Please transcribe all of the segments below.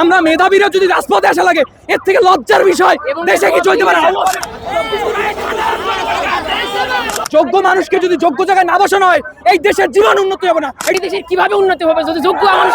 আমরা মেধাবীরা যদি রাজপথে আসা লাগে এর থেকে লজ্জার বিষয় দেশে কি চলতে পারে? যোগ্য মানুষকে যদি যোগ্য জায়গায় না বসানো হয় এই দেশের জীবন উন্নতি হবে না। এই দেশের কীভাবে উন্নতি হবে? যদি যোগ্য মানুষ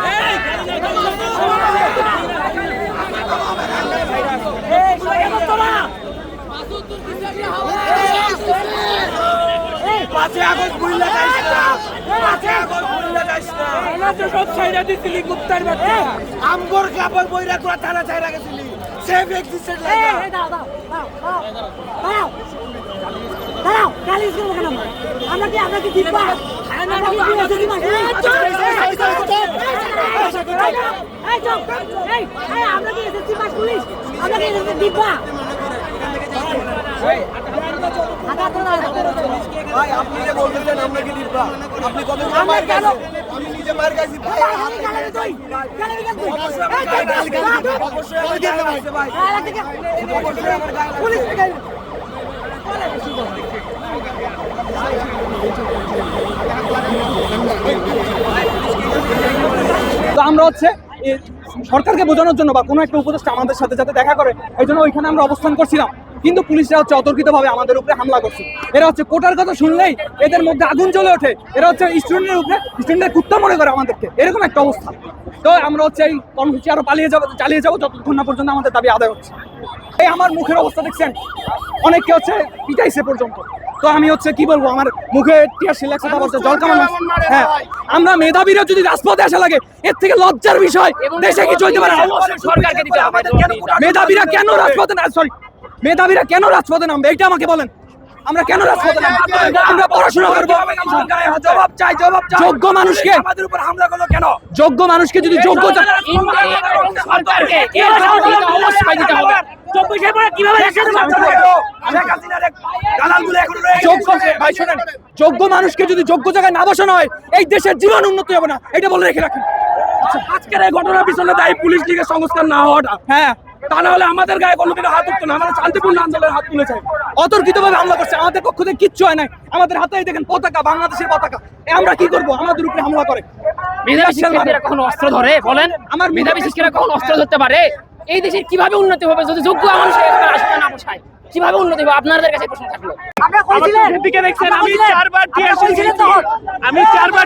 বসায় আম্বর কাপড় বইরা তোরা থানা চাইরা গেছিলি সেফ এক্সিস্টেড লাগা আমরা কি আমরা কি দিবা আমরা কি দিবা যদি মাস এই চুপ এই এই আমরা কি এসএসসি পাস পুলিশ আমরা কি এসএসসি দিবা তো না ভাই আপনি যে বলতেছেন আমরা কি দিব্যা? আপনি কত মার গেল আমি নিজে মার গেছি ভাই। আমি গালাবে তুই গালাবে কেন তুই অবশ্যই আমার গায়ে লাগছে ভাই। অবশ্যই আমার গায়ে লাগছে। পুলিশ তো আমরা হচ্ছে এ, সরকারকে বোঝানোর জন্য বা কোনো একটা উপদেষ্টা আমাদের সাথে যাতে দেখা করে এই জন্য ওইখানে আমরা অবস্থান করছিলাম। কিন্তু পুলিশরা হচ্ছে অতর্কিতভাবে আমাদের উপরে হামলা করছে। এরা হচ্ছে কোটার কথা শুনলেই এদের মধ্যে আগুন জ্বলে ওঠে। এরা হচ্ছে স্টুডেন্টের উপরে স্টুডেন্টের কুত্তা মনে করে আমাদেরকে। এরকম একটা অবস্থা। তো আমরা হচ্ছে এই কর্মসূচি আরও পালিয়ে যাব চালিয়ে যাব যতক্ষণ না পর্যন্ত আমাদের দাবি আদায় হচ্ছে। এই আমার মুখের অবস্থা দেখছেন? অনেকে হচ্ছে পিটাইছে পর্যন্ত। তো আমি হচ্ছে কি বলব? আমার মুখে জল কামানো হ্যাঁ আমরা মেধাবীরা যদি রাজপথে আসা লাগে এর থেকে লজ্জার বিষয়। দেশে কি চলতে পারে না। মেধাবীরা কেন রাজপথে না সরি মেধাবীরা কেন রাজপথে নামবে এইটা আমাকে বলেন আমরা কেন রাজপথে নামবো আমরা পড়াশোনা করব জবাব চাই জবাব চাই যোগ্য মানুষকে আমাদের উপর হামলা করল কেন যোগ্য মানুষকে যদি যোগ্য সরকারকে দিতে হবে যোগ্য যোগ্য মানুষকে যদি যোগ্য জায়গায় না বসানো হয় এই দেশের জীবন উন্নতি হবে না এটা বলে রেখে রাখেন আজকের এই ঘটনার পিছনে দায়ী পুলিশ লীগের সংস্কার না হওয়াটা হ্যাঁ তা না হলে আমাদের গায়ে কোনোদিনও হাত উঠতো না আমরা শান্তিপূর্ণ আন্দোলনের হাত তুলেছে অতর্কিতভাবে হামলা করছে আমাদের পক্ষ থেকে কিচ্ছু হয় নাই আমাদের হাতে দেখেন পতাকা বাংলাদেশের পতাকা আমরা কি করব আমাদের উপরে হামলা করে মেধাবী শিক্ষার্থীরা কখনো অস্ত্র ধরে বলেন আমার মেধাবী শিক্ষার্থীরা কখনো অস্ত্র ধরতে পারে এই দেশের কীভাবে উন্নতি হবে যদি যোগ্য মানুষ আসবে না কীভাবে উন্নতি হবে আপনাদের কাছে প্রশ্ন থাকল আমি চারবার আমি চারবার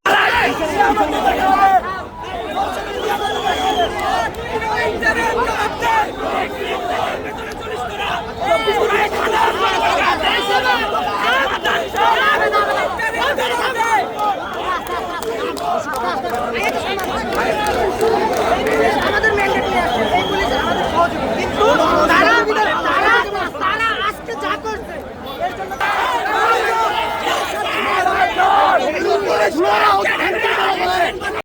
আমাদের ম্যান্ডেট নিয়ে আসছে এই পুলিশ আমাদের সহযোগী। কিন্তু তারা